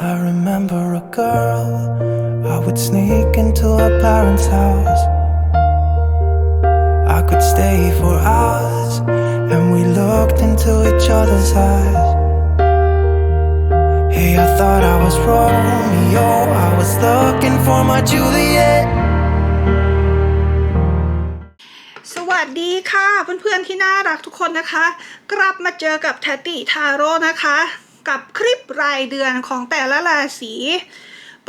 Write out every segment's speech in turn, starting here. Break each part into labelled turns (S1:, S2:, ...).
S1: I remember a girl. I would sneak into her parents' house. I could stay for hours, and we looked into each other's eyes. Hey, I thought I was Romeo. I was looking for my Juliet.
S2: สวัสดีค่ะเพื่อนๆที่น่ารักทุกคนนะคะ กลับมาเจอกับแทตติทาโร่นะคะ กับคลิปรายเดือนของแต่ละราศี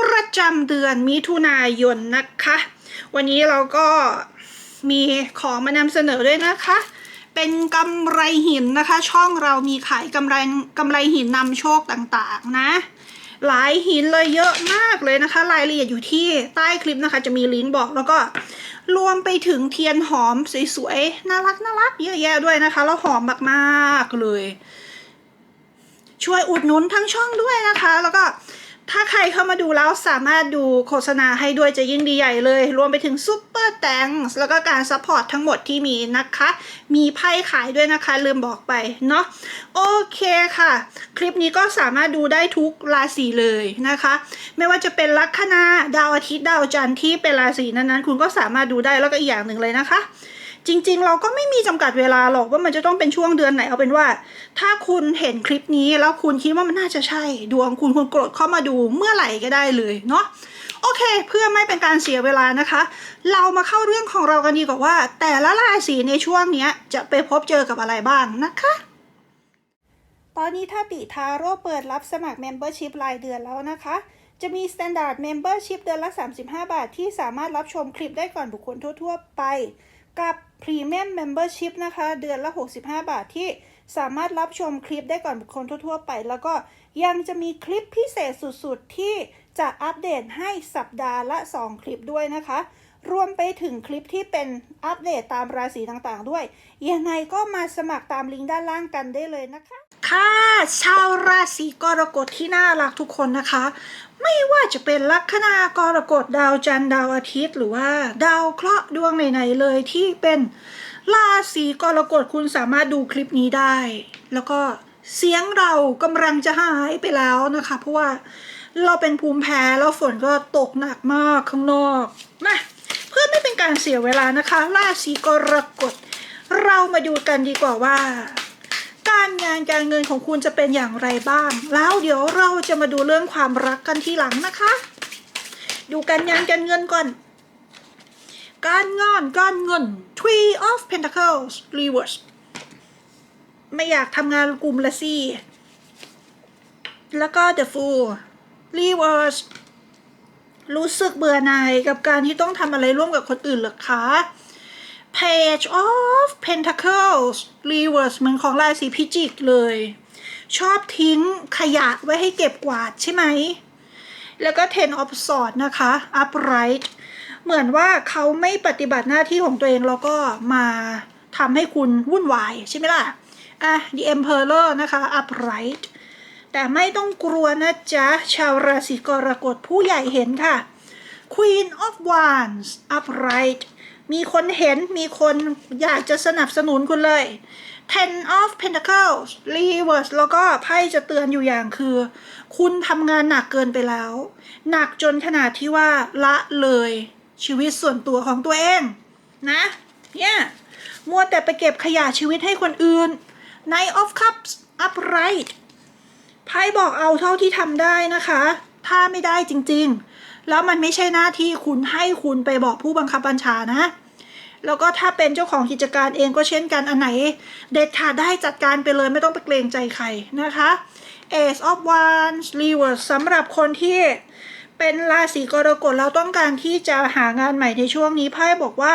S2: ประจำเดือนมิถุนายนนะคะ วันนี้เราก็มีของมานำเสนอด้วยนะคะ เป็นกำไรหินนะคะ ช่องเรามีขายกำไรกำไรหินนำโชคต่างๆนะ หลายหินเลยเยอะมากเลยนะคะ รายละเอียดอยู่ที่ใต้คลิปนะคะ จะมีลิงก์บอกแล้วก็รวมไปถึงเทียนหอมสวยๆน่ารักน่ารักเยอะแยะด้วยนะคะ แล้วหอมมากๆเลย ช่วยอุดหนุนทั้งช่องด้วยนะคะ แล้วก็ถ้าใครเข้ามาดูแล้วสามารถดูโฆษณาให้ด้วยจะยิ่งดีใหญ่เลย รวมไปถึงซุปเปอร์แตงแล้วก็การซัพพอร์ตทั้งหมดที่มีนะคะ มีไพ่ขายด้วยนะคะ ลืมบอกไปเนาะโอเคค่ะ คลิปนี้ก็สามารถดูได้ทุกราศีเลยนะคะ ไม่ว่าจะเป็นลัคนาดาวอาทิตย์ดาวจันทร์ที่เป็นราศีนั้นๆ คุณก็สามารถดูได้แล้วก็อีกอย่างหนึ่งเลยนะคะ จริง ๆ เราก็ไม่มีจำกัดเวลาหรอกว่ามันจะต้องเป็นช่วงเดือนไหนเอาเป็นว่า ถ้าคุณเห็นคลิปนี้แล้วคุณคิดว่ามันน่าจะใช่ดวงคุณคุณกดเข้ามาดูเมื่อไหร่ก็ได้เลยเนาะโอเค เพื่อไม่เป็นการเสียเวลานะคะ เรามาเข้าเรื่องของเรากันดีกว่าว่า แต่ละราศีในช่วงนี้จะไปพบเจอกับอะไรบ้างนะคะตอนนี้ถ้าติทาโร่เปิดรับสมัคร Membership รายเดือนแล้วนะคะ จะมี Standard Membership เดือนละ 35 บาท ที่สามารถรับชมคลิปได้ก่อนบุคคลทั่ว ๆ ไป กับ Premium Membership นะคะ เดือนละ 65 บาทที่สามารถรับชมคลิปได้ก่อนบุคคลทั่ว ๆ ไป แล้วก็ยังจะมีคลิปพิเศษสุด ๆ ที่จะอัปเดตให้สัปดาห์ละ 2 คลิปด้วยนะคะ รวมไปถึงคลิปที่เป็นอัปเดตตามราศีต่างๆ ด้วย ยังไงก็มาสมัครตามลิงก์ด้านล่างกันได้เลยนะคะ ค่ะ ชาวราศีกรกฎที่น่ารักทุกคนนะคะ ไม่ว่าจะเป็นลัคนากรกฎดาวจันทร์ดาวอาทิตย์ หรือว่า ดาวเคราะห์ดวงไหนๆเลยที่เป็นราศีกรกฎคุณสามารถดูคลิปนี้ได้ แล้วก็เสียงเรากำลังจะหายไปแล้วนะคะ เพราะว่าเราเป็นภูมิแพ้แล้วฝนก็ตกหนักมากข้างนอกมาเพื่อไม่เป็นการเสียเวลานะคะ ราศีกรกฎเรามาดูกันดีกว่าว่า การงานการเงินของคุณจะเป็นอย่างไรบ้าง แล้วเดี๋ยวเราจะมาดูเรื่องความรักกันทีหลังนะคะ ดูการงานการเงินก่อน การงานการเงิน Three of Pentacles Reverse ไม่อยากทำงานกลุ่มละสิแล้วก็ The Fool Reverse รู้สึกเบื่อหน่ายกับการที่ต้องทำอะไรร่วมกับคนอื่นหรอคะ Page of Pentacles Reverse เหมือนของราศีพิจิกเลย ชอบทิ้งขยะไว้ให้เก็บกวาดใช่ไหม แล้วก็ Ten of Swords นะคะ Upright เหมือนว่าเขาไม่ปฏิบัติหน้าที่ของตัวเอง แล้วก็มาทำให้คุณวุ่นวายใช่ไหมล่ะ อะ The Emperor นะคะ Upright แต่ไม่ต้องกลัวนะจ๊ะ ชาวราศีกรกฎผู้ใหญ่เห็นค่ะ Queen of Wands Upright มีคนเห็นมีคนอยากจะสนับสนุนคุณเลย Ten of Pentacles Reverse แล้วก็ไพ่จะเตือนอยู่อย่างคือ คุณทำงานหนักเกินไปแล้ว หนักจนขนาดที่ว่าละเลยชีวิตส่วนตัวของตัวเอง นะเนี่ยมัวแต่ไปเก็บขยะชีวิตให้คนอื่น Knight of Cups Upright ไพ่บอกเอาเท่าที่ทำได้นะคะ ถ้าไม่ได้จริง ๆ แล้วมันไม่ใช่หน้าที่คุณให้คุณไปบอกผู้บังคับบัญชานะ แล้วก็ถ้าเป็นเจ้าของกิจการเองก็เช่นกันอันไหน เด็ดขาดได้จัดการไปเลยไม่ต้องไปเกรงใจใครนะคะ Ace of Wands Reverse สำหรับคนที่เป็นราศีกรกฎเราต้องการที่จะหางานใหม่ในช่วงนี้ไพ่บอกว่า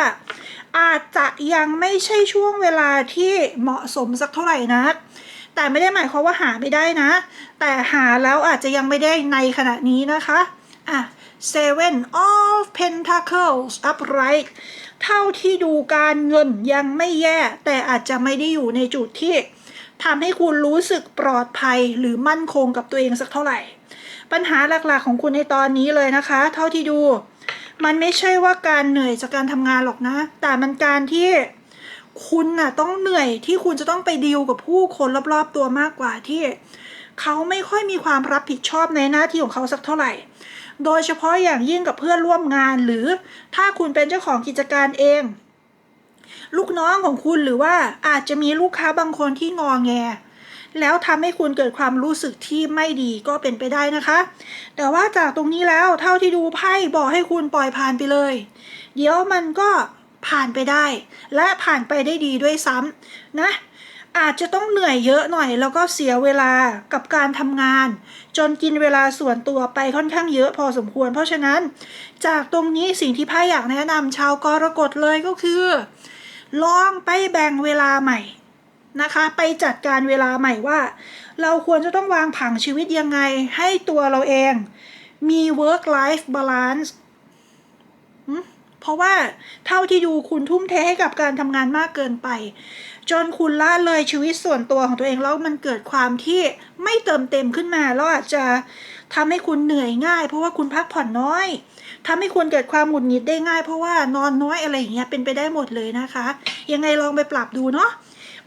S2: อาจจะยังไม่ใช่ช่วงเวลาที่เหมาะสมสักเท่าไหร่นักแต่ไม่ได้หมายความว่าหาไม่ได้นะ แต่หาแล้วอาจจะยังไม่ได้ในขณะนี้นะคะอะ Seven of Pentacles upright เท่าที่ดูการเงินยังไม่แย่ แต่อาจจะไม่ได้อยู่ในจุดที่ทำให้คุณรู้สึกปลอดภัยหรือมั่นคงกับตัวเองสักเท่าไหร่ ปัญหาหลักๆของคุณในตอนนี้เลยนะคะ เท่าที่ดู มันไม่ใช่ว่าการเหนื่อยจากการทำงานหรอกนะ แต่มันการที่คุณน่ะต้องเหนื่อยที่คุณจะต้องไปดีลกับผู้คนรอบๆตัวมากกว่าที่ เขาไม่ค่อยมีความรับผิดชอบในหน้าที่ของเขาสักเท่าไหร่ โดยเฉพาะอย่างยิ่งกับเพื่อนร่วมงานหรือถ้าคุณเป็นเจ้าของกิจการเอง ลูกน้องของคุณหรือว่าอาจจะมีลูกค้าบางคนที่งอแง แล้วทำให้คุณเกิดความรู้สึกที่ไม่ดีก็เป็นไปได้นะคะ แต่ว่าจากตรงนี้แล้วเท่าที่ดูไพ่บอกให้คุณปล่อยผ่านไปเลย เดี๋ยวมันก็ผ่านไปได้ และผ่านไปได้ดีด้วยซ้ำนะ อาจจะต้องเหนื่อยเยอะหน่อย แล้วก็เสียเวลากับการทำงาน จนกินเวลาส่วนตัวไปค่อนข้างเยอะพอสมควร เพราะฉะนั้น จากตรงนี้สิ่งที่พ่อยากแนะนำชาวกรกฎเลยก็คือ ลองไปแบ่งเวลาใหม่นะคะ ไปจัดการเวลาใหม่ว่า เราควรจะต้องวางผังชีวิตยังไงให้ตัวเราเอง มี work life balance เพราะว่าเท่าที่ดูคุณทุ่มเทให้กับการทำงานมากเกินไป จนคุณละเลยชีวิตส่วนตัวของตัวเองแล้วมันเกิดความที่ไม่เติมเต็มขึ้นมาแล้วอาจจะทำให้คุณเหนื่อยง่าย เพราะว่าคุณพักผ่อนน้อยทำให้คุณเกิดความหงุดหงิดได้ง่าย เพราะว่านอนน้อยอะไรอย่างเงี้ยเป็นไปได้หมดเลยนะคะ ยังไงลองไปปรับดูเนาะ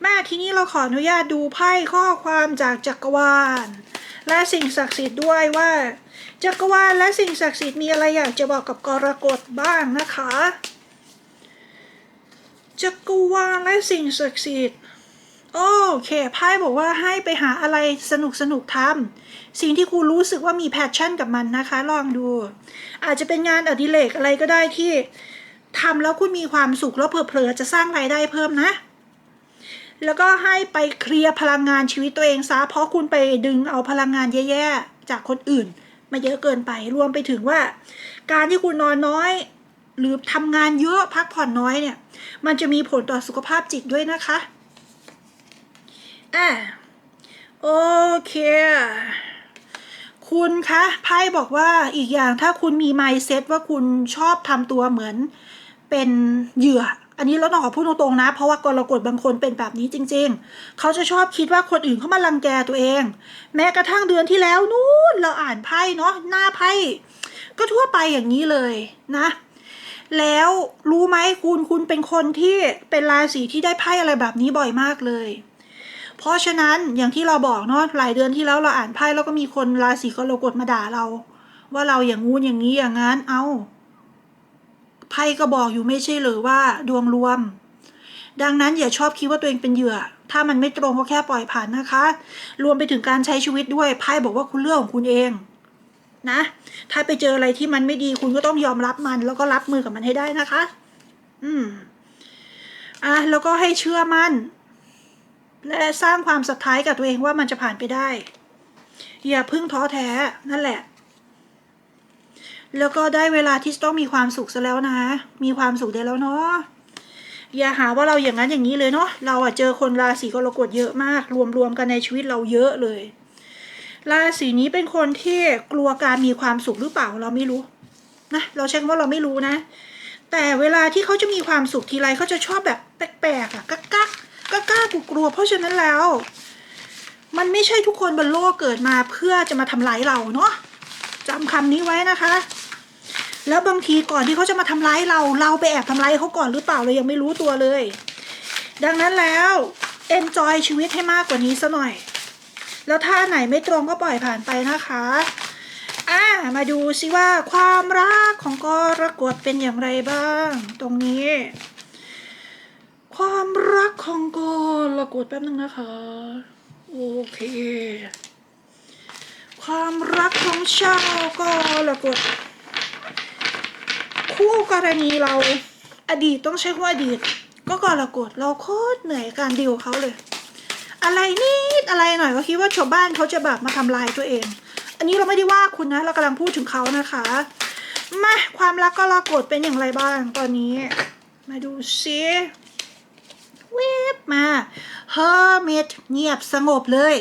S2: แม่ทีนี้เราขออนุญาตดูไพ่ข้อความจากจักรวาล และสิ่งศักดิ์สิทธิ์ด้วยว่า จักรวาลและสิ่งศักดิ์สิทธิ์มีอะไรอยากจะบอกกับกรกฎบ้างนะคะ จักรวาลและสิ่งศักดิ์สิทธิ์โอเคไพ่บอกว่าให้ไปหาอะไรสนุกสนุกทำสิ่งที่คุณรู้สึกว่ามีแพชชั่นกับมันนะคะ ลองดู อาจจะเป็นงานอดิเรกอะไรก็ได้ที่ทำแล้วคุณมีความสุขแล้วเผลอๆจะสร้างรายได้เพิ่มนะ แล้วก็ให้ไปเคลียร์พลังงานชีวิตตัวเองซะเพราะคุณไปดึงเอาพลังงานแย่ๆจากคนอื่น มาเยอะเกินไปรวมไปถึงว่า การที่คุณนอนน้อย หรือทำงานเยอะพักผ่อนน้อยเนี่ย มันจะมีผลต่อสุขภาพจิตด้วยนะคะอะโอเค คุณคะไพ่บอกว่าอีกอย่างถ้าคุณมี mindset ว่าคุณชอบทำตัวเหมือนเป็นเหยื่อ อันนี้เราต้องขอพูดตรงๆนะ เพราะว่ากรกฎบางคนเป็นแบบนี้จริง ๆ เขาจะชอบคิดว่าคนอื่นเขามารังแกตัวเอง แม้กระทั่งเดือนที่แล้วนู้นเราอ่านไพ่เนาะหน้าไพ่ก็ทั่วไปอย่างนี้เลยนะ แล้วรู้ไหมคุณคุณเป็นคนที่เป็นราศีที่ได้ไพ่อะไรแบบนี้บ่อยมากเลย เพราะฉะนั้นอย่างที่เราบอกเนาะหลายเดือนที่แล้วเราอ่านไพ่แล้วก็มีคนราศีกรกฎมาด่าเรา ว่าเราอย่างงู้นอย่างนี้อย่างนั้นเอาไพ่ก็บอกอยู่ไม่ใช่หรือว่าดวงรวม ดังนั้นอย่าชอบคิดว่าตัวเองเป็นเหยื่อ ถ้ามันไม่ตรงก็แค่ปล่อยผ่านนะคะ รวมไปถึงการใช้ชีวิตด้วยไพ่บอกว่าคุณเรื่องของคุณเอง นะ ถ้าไปเจออะไรที่มันไม่ดีคุณก็ต้องยอมรับมัน แล้วก็รับมือกับมันให้ได้นะคะ อืม อะแล้วก็ให้เชื่อมั่น และสร้างความศรัทธากับตัวเองว่ามันจะผ่านไปได้ อย่าเพึ่งท้อแท้นั่นแหละ แล้วก็ได้เวลาที่ต้องมีความสุขซะแล้วนะ มีความสุขได้แล้วเนาะอย่าหาว่าเราอย่างนั้นอย่างนี้เลยเนาะ เราอะเจอคนราศีกรกฎเยอะมาก รวมๆกันในชีวิตเราเยอะเลย ราศีนี้เป็นคนที่กลัวการมีความสุขหรือเปล่าเราไม่รู้นะเราใช้คว่าเราไม่รู้นะ แต่เวลาที่เขาจะมีความสุขทีไรเขาจะชอบแบบแปลกๆอะกักกักกักกักกลัวเพราะฉะนั้นแล้ว มันไม่ใช่ทุกคนบนโลกเกิดมาเพื่อจะมาทำร้ายเราเนาะจำคำนี้ไว้นะคะ แล้วบางทีก่อนที่เขาจะมาทำร้ายเรา เราไปแอบทำร้ายเขาก่อนหรือเปล่าเรายังไม่รู้ตัวเลย ดังนั้นแล้ว enjoy ชีวิตให้มากกว่านี้ซะหน่อย แล้วถ้าไหนไม่ตรงก็ปล่อยผ่านไปนะคะอ่ามาดูซิว่าความรักของกรกฎเป็นอย่างไรบ้าง ตรงนี้ ความรักของกรกฎแป๊บนึงนะคะโอเค ความรักของชาวกรกฎคู่กรณีเราอดีตต้องใช้คำว่าอดีต ก็กรกฎเราโคตรเหนื่อยการดีลเขาเลย อะไรนิดอะไรหน่อยก็คิดว่าชาวบ้านเขาจะแบบมาทำลายตัวเอง อันนี้เราไม่ได้ว่าคุณนะ เรากำลังพูดถึงเขานะคะมาความรักก็รากฏเป็นอย่างไรบ้างตอนนี้ มาดูซิเว็บมา Hermit เงียบสงบเลย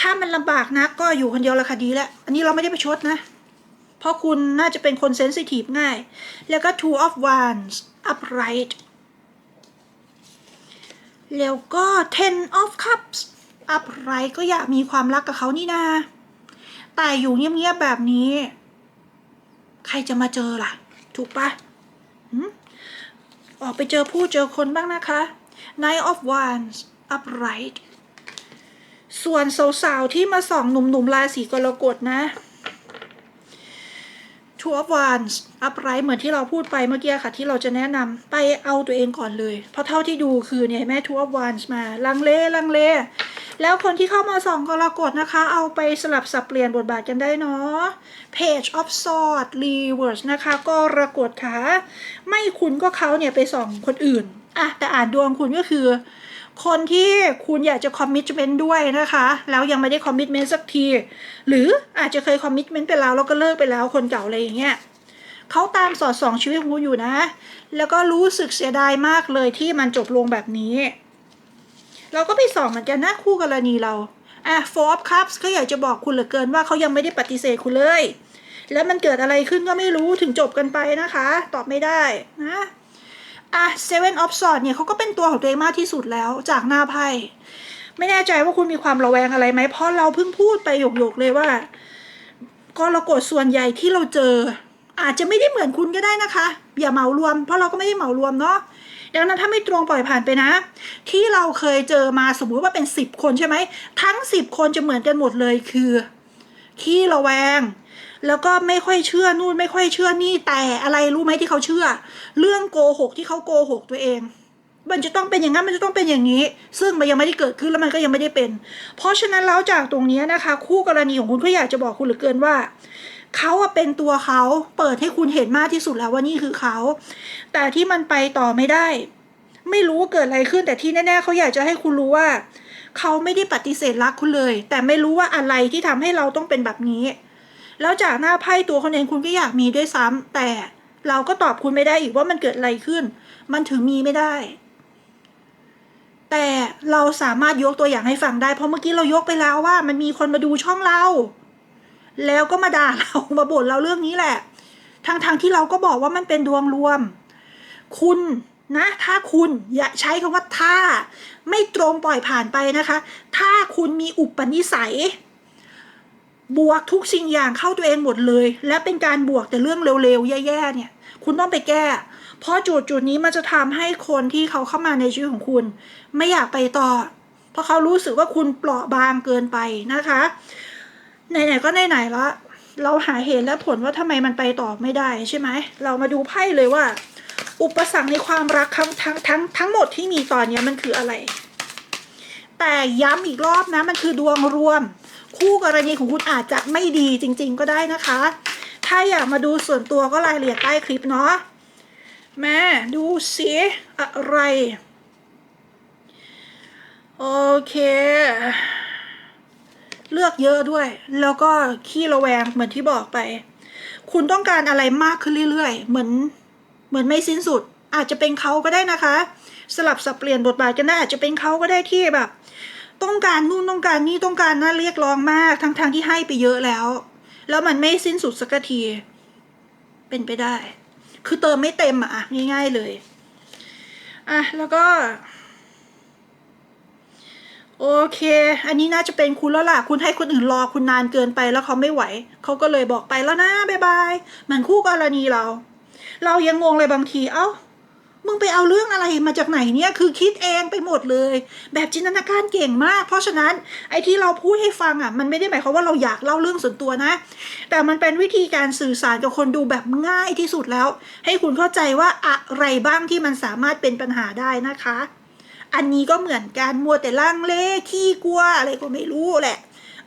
S2: ถ้ามันลำบากนะก็อยู่คนเดียวละค่ะดีแล้ว อันนี้เราไม่ได้ไปชดนะ เพราะคุณน่าจะเป็นคนเซนซิทีฟง่าย แล้วก็ Two of Wands upright แล้วก็ Ten of Cups อัพไรก็อยากมีความรักกับเขานี่นา แต่อยู่เงียบๆแบบนี้ ใครจะมาเจอล่ะ ถูกปะออกไปเจอผู้เจอคนบ้างนะคะ Nine of Wands upright ส่วนสาวๆที่มาส่องหนุ่มๆราศีกรกฎนะ Two of Wands upright เหมือนที่เราพูดไปเมื่อกี้ค่ะ ที่เราจะแนะนำไปเอาตัวเองก่อนเลย เพราะเท่าที่ดูคือเนี่ยแม่ Two of Wands มา ลังเลลังเล แล้วคนที่เข้ามาส่องกรกฎนะคะ เอาไปสลับสับเปลี่ยนบทบาทกันได้เนาะ Page of Swords Reverse นะคะก็รกฎค่ะ ไม่คุณก็เขาเนี่ยไปส่องคนอื่นอะแต่อ่านดวงคุณก็คือ คนที่คุณอยากจะคอมมิชเมนต์ด้วยนะคะ แล้วยังไม่ได้คอมมิชเมนต์สักที หรืออาจจะเคยคอมมิชเมนต์ไปแล้วแล้วก็เลิกไปแล้วคนเก่าอะไรอย่างเงี้ยเขาตามสอดส่องชีวิตคุณอยู่นะ แล้วก็รู้สึกเสียดายมากเลยที่มันจบลงแบบนี้ เราก็ไปส่องเหมือนกันนะคู่กรณีเราอะ Four of Cups เขาอยากจะบอกคุณเหลือเกินว่าเขายังไม่ได้ปฏิเสธคุณเลย แล้วมันเกิดอะไรขึ้นก็ไม่รู้ถึงจบกันไปนะคะ ตอบไม่ได้นะ อะ Seven of Swords เนี่ยเขาก็เป็นตัวของตัวเองมากที่สุดแล้วจากหน้าไพ่ไม่แน่ใจว่าคุณมีความระแวงอะไรไหมเพราะเราเพิ่งพูดไปหยกๆเลยว่ากรกฎส่วนใหญ่ที่เราเจอ อาจจะไม่ได้เหมือนคุณก็ได้นะคะ อย่าเหมารวม เพราะเราก็ไม่ได้เหมารวมเนาะดังนั้นถ้าไม่ตรงปล่อยผ่านไปนะ ที่เราเคยเจอมาสมมุติว่าเป็นสิบคนใช่ไหมทั้งสิบคนจะเหมือนกันหมดเลยคือ ขี้ระแวง แล้วก็ไม่ค่อยเชื่อนู่นไม่ค่อยเชื่อนี่แต่อะไรรู้ไหมที่เขาเชื่อ เรื่องโกหกที่เขาโกหกตัวเอง มันจะต้องเป็นอย่างนั้นมันจะต้องเป็นอย่างนี้ ซึ่งมันยังไม่ได้เกิดขึ้นแล้วมันก็ยังไม่ได้เป็น เพราะฉะนั้นแล้วจากตรงนี้นะคะ คู่กรณีของคุณก็อยากจะบอกคุณเหลือเกินว่าเขาเป็นตัวเขาเปิดให้คุณเห็นมากที่สุดแล้วว่านี่คือเขา แต่ที่มันไปต่อไม่ได้ ไม่รู้ว่าเกิดอะไรขึ้นแต่ที่แน่ๆเขาอยากจะให้คุณรู้ว่า เขาไม่ได้ปฏิเสธรักคุณเลย แต่ไม่รู้ว่าอะไรที่ทำให้เราต้องเป็นแบบนี้ แล้วจากหน้าไพ่ตัวคนเองคุณก็อยากมีด้วยซ้ำแต่เราก็ตอบคุณไม่ได้อีกว่ามันเกิดอะไรขึ้น มันถึงมีไม่ได้ แต่เราสามารถยกตัวอย่างให้ฟังได้ เพราะเมื่อกี้เรายกไปแล้วว่า มันมีคนมาดูช่องเรา แล้วก็มาด่าเรามาบ่นเราเรื่องนี้แหละทางทางๆที่เราก็บอกว่ามันเป็นดวงรวม คุณนะถ้าคุณอย่าใช้คำว่าถ้า ไม่ตรงปล่อยผ่านไปนะคะ ถ้าคุณมีอุปนิสัย บวกทุกสิ่งอย่างเข้าตัวเองหมดเลย และเป็นการบวกแต่เรื่องเร็วๆ แย่ๆเนี่ย คุณต้องไปแก้ เพราะจุดจุดๆนี้มันจะทำให้คนที่เขาเข้ามาในชีวิตของคุณ ไม่อยากไปต่อ เพราะเขารู้สึกว่าคุณเปราะบางเกินไปนะคะไหนๆก็ไหนๆแล้วเราหาเหตุและผลว่าทำไมมันไปต่อไม่ได้ใช่ไหมเรามาดูไพ่เลยว่า อุปสรรคในความรักทั้งทั้งทั้งทั้งหมดที่มีตอนนี้มันคืออะไร แต่ย้ำอีกรอบนะมันคือดวงรวม คู่กรณีของคุณอาจจะไม่ดีจริง ๆ ก็ได้นะคะ ถ้าอยากมาดูส่วนตัวก็รายละเอียดใต้คลิปเนาะแม่ดูสิอะไรโอเค เลือกเยอะด้วย แล้วก็ขี้ระแวงเหมือนที่บอกไป คุณต้องการอะไรมากขึ้นเรื่อยๆ เหมือน เหมือนไม่สิ้นสุด อาจจะเป็นเขาก็ได้นะคะ สลับสับเปลี่ยนบทบาทกันได้อาจจะเป็นเขาก็ได้ที่แบบ ต้องการนู่นต้องการนี่ต้องการน่าเรียกร้องมาก ทั้งๆทที่ให้ไปเยอะแล้ว แล้วมันไม่สิ้นสุดสักที เป็นไปได้ คือเติมไม่เต็มอะง่าย ๆเลยอะแล้วก็ โอเค อันนี้น่าจะเป็นคุณแล้วล่ะ คุณให้คนอื่นรอคุณนานเกินไปแล้วเขาไม่ไหว เขาก็เลยบอกไปแล้วนะบ๊ายบายเหมือนคู่กรณีเรา เรายังงงเลยบางทีเอ้า มึงไปเอาเรื่องอะไรมาจากไหนเนี่ย คือคิดเองไปหมดเลย แบบจินตนาการเก่งมาก เพราะฉะนั้นไอ้ที่เราพูดให้ฟังอะ มันไม่ได้หมายความว่าเราอยากเล่าเรื่องส่วนตัวนะ แต่มันเป็นวิธีการสื่อสารกับคนดูแบบง่ายที่สุดแล้ว ให้คุณเข้าใจว่าอะไรบ้างที่มันสามารถเป็นปัญหาได้นะคะ อันนี้ก็เหมือนกันมัวแต่ล่างเล่ขี้กลัวอะไรก็ไม่รู้แหละ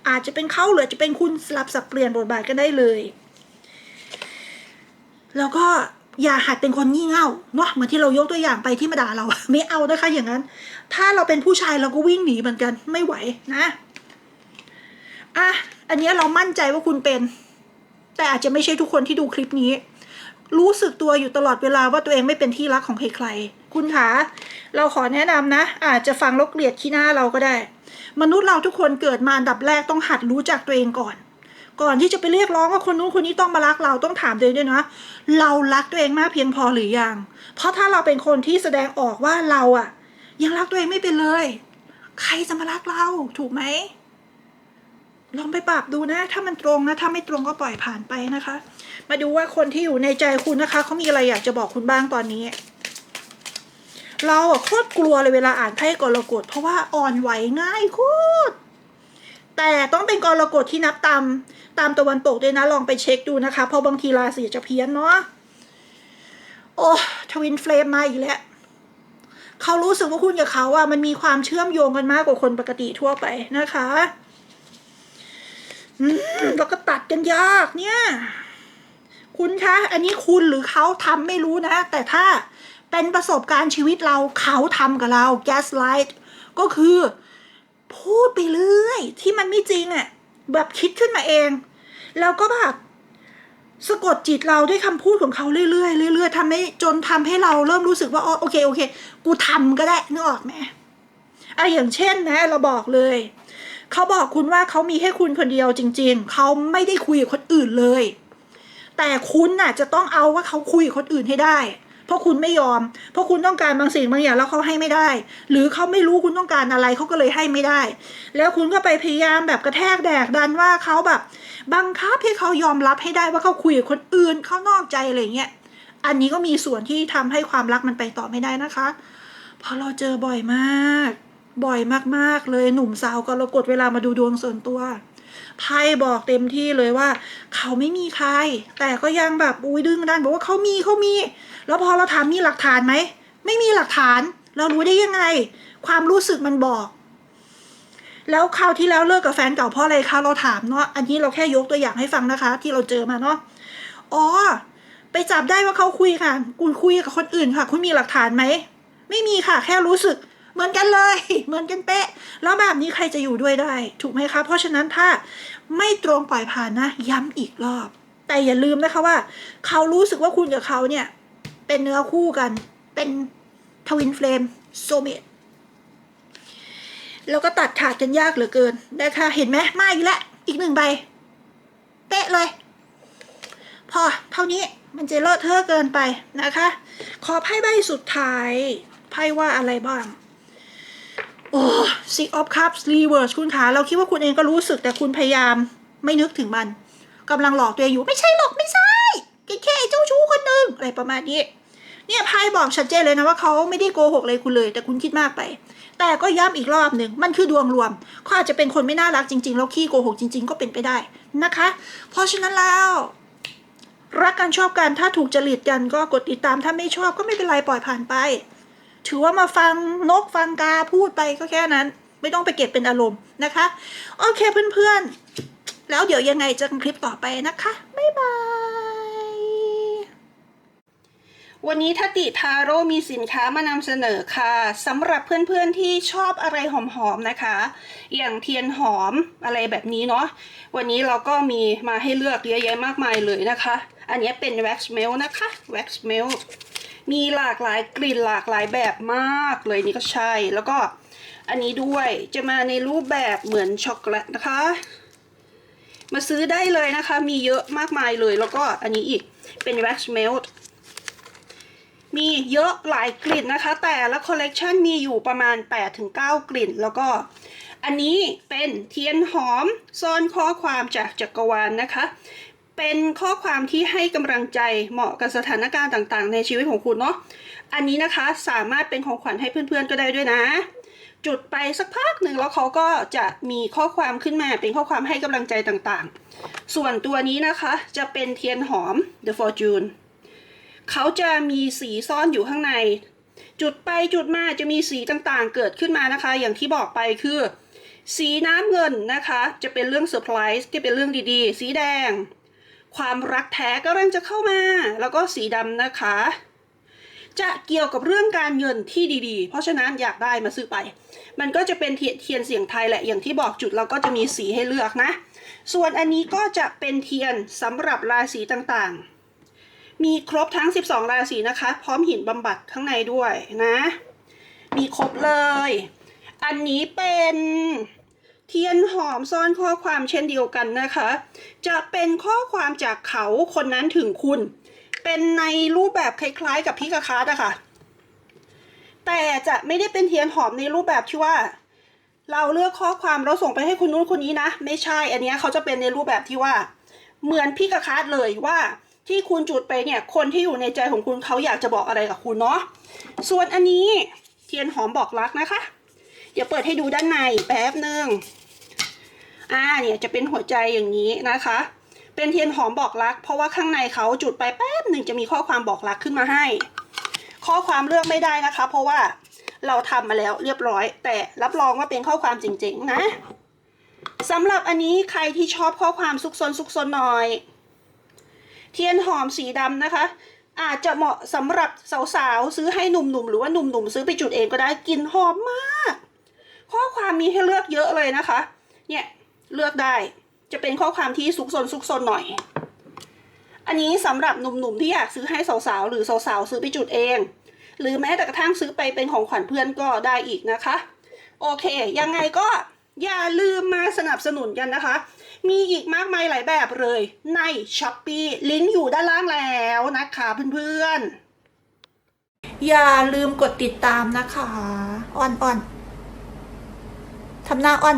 S2: อาจจะเป็นเขาหรือจะเป็นคุณสลับสับเปลี่ยนบทบาทกันได้เลย แล้วก็ อย่าหัดเป็นคนงี่เง่าเนาะเหมือนที่เรายกตัวอย่างไปที่มาด่าเราไม่เอานะคะ อย่างนั้น ถ้าเราเป็นผู้ชายเราก็วิ่งหนีเหมือนกันไม่ไหวนะอะอันนี้เรามั่นใจว่าคุณเป็น แต่อาจจะไม่ใช่ทุกคนที่ดูคลิปนี้ รู้สึกตัวอยู่ตลอดเวลาว่าตัวเองไม่เป็นที่รักของใครๆคุณคะเราขอแนะนำนะ อาจจะฟังแล้วเกลียดขี้หน้าเราก็ได้ มนุษย์เราทุกคนเกิดมาอันดับแรกต้องหัดรู้จักตัวเองก่อน ก่อนที่จะไปเรียกร้องว่าคนนู้นคนนี้ต้องมารักเราต้องถามตัวเองด้วยนะ เรารักตัวเองมากเพียงพอหรือยัง เพราะถ้าเราเป็นคนที่แสดงออกว่าเราอะยังรักตัวเองไม่เป็นเลย ใครจะมารักเราถูกไหมลองไปปรับดูนะ ถ้ามันตรงนะ ถ้าไม่ตรงก็ปล่อยผ่านไปนะคะ มาดูว่าคนที่อยู่ในใจคุณนะคะเขามีอะไรอยากจะบอกคุณบ้างตอนนี้ เราโคตรกลัวเลยเวลาอ่านไพ่กรกฎเพราะว่าอ่อนไหวง่ายโคตร แต่ต้องเป็นกรกฎที่นับตามตามตะวันตกด้วยนะลองไปเช็คดูนะคะ เพราะบางทีราศีจะเพี้ยนเนาะโอ้ทวินเฟลมมาอีกแล้วเขารู้สึกว่าคุณกับเขาอะมันมีความเชื่อมโยงกันมากกว่าคนปกติทั่วไปนะคะอืมแล้วก็ตัดกันยากเนี่ย คุณคะ อันนี้คุณหรือเขาทำไม่รู้นะ แต่ถ้าเป็นประสบการณ์ชีวิตเราเขาทำกับเรา gaslight ก็คือ พูดไปเรื่อยที่มันไม่จริงอะแบบคิดขึ้นมาเอง แล้วก็แบบสะกดจิตเราด้วยคำพูดของเขาเรื่อยๆเรื่อยๆทำให้จนทำให้เราเริ่มรู้สึกว่าอ๋อโอเคโอเค กูทำก็ได้นึกออกไหมอะอย่างเช่นนะ เราบอกเลย เขาบอกคุณว่าเขามีแค่คุณคนเดียวจริง ๆ เขาไม่ได้คุยกับคนอื่นเลย แต่คุณน่ะจะต้องเอาว่าเขาคุยกับคนอื่นให้ได้ เพราะคุณไม่ยอม เพราะคุณต้องการบางสิ่งบางอย่างแล้วเขาให้ไม่ได้ หรือเขาไม่รู้คุณต้องการอะไรเขาก็เลยให้ไม่ได้ แล้วคุณก็ไปพยายามแบบกระแทกแดกดันว่าเขาแบบ บังคับให้เขายอมรับให้ได้ว่าเขาคุยกับคนอื่นเขานอกใจอะไรเงี้ยอันนี้ก็มีส่วนที่ทำให้ความรักมันไปต่อไม่ได้นะคะเพราะเราเจอบ่อยมาก บ่อยมากๆเลยหนุ่มสาวกรกฎเวลามาดูดวงส่วนตัว ไพ่บอกเต็มที่เลยว่า เขาไม่มีใคร แต่ก็ยังแบบอุ้ยดึงดันบอกว่าเขามีเขามี แล้วพอเราถามมีหลักฐานไหมไม่มีหลักฐาน เรารู้ได้ยังไง ความรู้สึกมันบอก แล้วคราวที่แล้วเลิกกับแฟนเก่าเพราะอะไรคะเราถามเนาะอันนี้เราแค่ยกตัวอย่างให้ฟังนะคะ ที่เราเจอมาเนาะอ๋อไปจับได้ว่าเขาคุยค่ะ คุณคุยกับคนอื่นค่ะ คุณมีหลักฐานไหมไม่มีค่ะ แค่รู้สึก เหมือนกันเลย เหมือนกันเป๊ะ แล้วแบบนี้ใครจะอยู่ด้วยได้ ถูกไหมคะ เพราะฉะนั้นถ้าไม่ตรงปล่อยผ่านนะ ย้ำอีกรอบ แต่อย่าลืมนะคะว่า เขารู้สึกว่าคุณกับเขาเนี่ย เป็นเนื้อคู่กัน เป็นทวินเฟลมโซเมตแล้วก็ตัดขาดกันยากเหลือเกินนะคะ เห็นไหมมาอีกแล้วอีกหนึ่งใบ เป๊ะเลย พอเท่านี้มันจะเลอะเทอะเกินไปนะคะ ขอไพ่ใบสุดท้ายไพ่ว่าอะไรบ้าง โอ้ Six of Cups Reverse คุณคะเราคิดว่าคุณเองก็รู้สึกแต่คุณพยายามไม่นึกถึงมันกำลังหลอกตัวเองอยู่ไม่ใช่หรอกไม่ใช่แค่แค่ไอ้เจ้าชู้คนหนึ่งอะไรประมาณนี้เนี่ยไพ่บอกชัดเจนเลยนะว่าเขาไม่ได้โกหกเลยคุณเลย แต่คุณคิดมากไป แต่ก็ย้ำอีกรอบหนึ่งมันคือดวงรวมเขาอาจจะเป็นคนไม่น่ารักจริงๆแล้วขี้โกหกจริง ๆ ก็เป็นไปได้นะคะ เพราะฉะนั้นแล้วรักกันชอบกันถ้าถูกจริตกันก็กดติดตามถ้าไม่ชอบก็ไม่เป็นไรปล่อยผ่านไป ถือว่ามาฟังนกฟังกาพูดไปก็แค่นั้น ไม่ต้องไปเก็บเป็นอารมณ์นะคะ โอเคเพื่อนๆ แล้วเดี๋ยวยังไงเจอกันคลิปต่อไปนะคะ บ๊ายบายวันนี้ทัติทาโร่มีสินค้ามานำเสนอค่ะสำหรับเพื่อนๆที่ชอบอะไรหอมๆนะคะ อย่างเทียนหอมอะไรแบบนี้เนาะวันนี้เราก็มีมาให้เลือกเยอะแยะมากมายเลยนะคะ อันนี้เป็น wax melt นะคะ wax melt มีหลากหลายกลิ่นหลากหลายแบบมากเลยนี่ก็ใช่ แล้วก็อันนี้ด้วยจะมาในรูปแบบเหมือนช็อกโกแลตนะคะ มาซื้อได้เลยนะคะ มีเยอะมากมายเลย แล้วก็อันนี้อีกเป็น wax melt มีเยอะหลายกลิ่นนะคะ แต่ละคอลเลกชันมีอยู่ประมาณ 8-9 กลิ่น แล้วก็อันนี้เป็นเทียนหอมซ่อนข้อความจากจักรวาลนนะคะ เป็นข้อความที่ให้กำลังใจเหมาะกับสถานการณ์ต่างๆ ในชีวิตของคุณเนาะ อันนี้นะคะสามารถเป็นของขวัญให้เพื่อนๆก็ได้ด้วยนะ จุดไปสักพักหนึ่งแล้วเขาก็จะมีข้อความขึ้นมาเป็นข้อความให้กำลังใจต่างๆ ส่วนตัวนี้นะคะจะเป็นเทียนหอม The Fortune เขาจะมีสีซ่อนอยู่ข้างใน จุดไปจุดมาจะมีสีต่างๆ เกิดขึ้นมานะคะ อย่างที่บอกไปคือ สีน้ำเงินนะคะ จะเป็นเรื่องเซอร์ไพรส์ที่เป็นเรื่องดีๆ สีแดง ความรักแท้ก็เริ่มจะเข้ามา แล้วก็สีดำนะคะ จะเกี่ยวกับเรื่องการเงินที่ดีๆ เพราะฉะนั้นอยากได้มาซื้อไป มันก็จะเป็นเทียนเสียงไทยแหละอย่างที่บอกจุดเราก็จะมีสีให้เลือกนะ ส่วนอันนี้ก็จะเป็นเทียนสำหรับราศีต่างๆ มีครบทั้ง 12 ราศีนะคะ พร้อมหินบำบัดข้างในด้วยนะ มีครบเลย อันนี้เป็น เทียนหอมซ่อนข้อความเช่นเดียวกันนะคะ จะเป็นข้อความจากเขาคนนั้นถึงคุณ เป็นในรูปแบบคล้ายๆ กับพี่กระคาร์ดอะค่ะ แต่จะไม่ได้เป็นเทียนหอมในรูปแบบที่ว่า เราเลือกข้อความเราส่งไปให้คนนู้นคนนี้นะ ไม่ใช่ อันนี้เขาจะเป็นในรูปแบบที่ว่า เหมือนพี่กระคาร์ดเลยว่าที่คุณจุดไปเนี่ย คนที่อยู่ในใจของคุณเขาอยากจะบอกอะไรกับคุณเนาะ ส่วนอันนี้เทียนหอมบอกรักนะคะ เดี๋ยวเปิดให้ดูด้านในแป๊บหนึ่ง
S3: อ่าเนี่ยจะเป็นหัวใจอย่างนี้นะคะ เป็นเทียนหอมบอกรัก เพราะว่าข้างในเขาจุดไปแป๊บหนึ่งจะมีข้อความบอกรักขึ้นมาให้ ข้อความเลือกไม่ได้นะคะ เพราะว่าเราทำมาแล้วเรียบร้อย แต่รับรองว่าเป็นข้อความจริงๆนะสำหรับอันนี้ใครที่ชอบข้อความซุกซนซุกซนหน่อย เทียนหอมสีดำนะคะ อาจจะเหมาะสำหรับสาวๆ ซื้อให้หนุ่มๆ หรือว่าหนุ่มๆ ซื้อไปจุดเองก็ได้กลิ่นหอมมาก ข้อความมีให้เลือกเยอะเลยนะคะ เนี่ย เลือกได้ จะเป็นข้อความที่ซุกซนซุกซนหน่อย อันนี้สำหรับหนุ่มๆที่อยากซื้อให้สาวๆหรือสาวๆซื้อไปจุดเอง หรือแม้แต่กระทั่งซื้อไปเป็นของขวัญเพื่อนก็ได้อีกนะคะ โอเค ยังไงก็อย่าลืมมาสนับสนุนกันนะคะ มีอีกมากมายหลายแบบเลยใน s h อ p e e ลิงก์อยู่ด้านล่างแล้วนะคะเพื่อนๆ อย่าลืมกดติดตามนะคะ อ่อนอ่อนทำหน้าอ่อน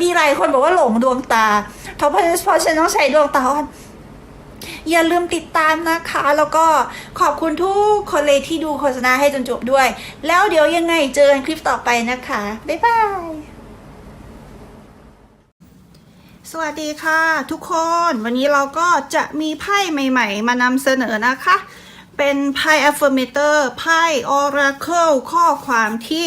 S3: มีหลายคนบอกว่าหลงดวงตาเพราะเพราะฉันต้องใช้ดวงตาอ่อนอย่าลืมติดตามนะคะ แล้วก็ขอบคุณทุกคนเลยที่ดูโฆษณาให้จนจบด้วย แล้วเดี๋ยวยังไงเจอกันคลิปต่อไปนะคะ บ๊ายบาย สวัสดีค่ะทุกคน วันนี้เราก็จะมีไพ่ใหม่ ๆ มานำเสนอนะคะ เป็นไพ่ affirmator ไพ่ oracle ข้อความที่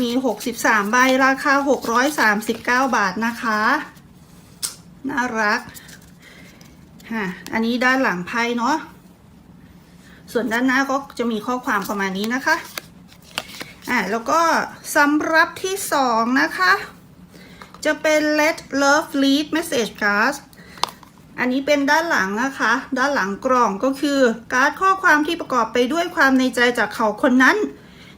S3: มี 63 ใบ ราคา 639 บาทนะคะ น่ารักฮะอันนี้ด้านหลังไพ่เนาะ ส่วนด้านหน้าก็จะมีข้อความประมาณนี้นะคะ อ่าแล้วก็สำหรับที่สองนะคะ จะเป็น let love lead message card อันนี้เป็นด้านหลังนะคะ ด้านหลังกล่องก็คือ การ์ดข้อความที่ประกอบไปด้วยความในใจจากเขาคนนั้น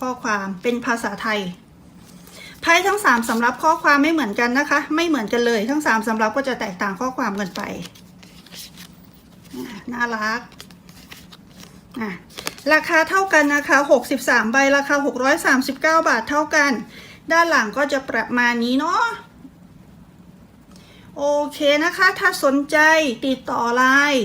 S3: ข้อความเป็นภาษาไทยไพ่ทั้งสามสำรับข้อความไม่เหมือนกันนะคะ ไม่เหมือนกันเลยทั้งสามสำรับก็จะแตกต่างข้อความกันไปน่ารักอะราคาเท่ากันนะคะ 63 ใบราคา 639 บาทเท่ากัน ด้านหลังก็จะประมาณนี้เนาะโอเคนะคะ ถ้าสนใจติดต่อไลน์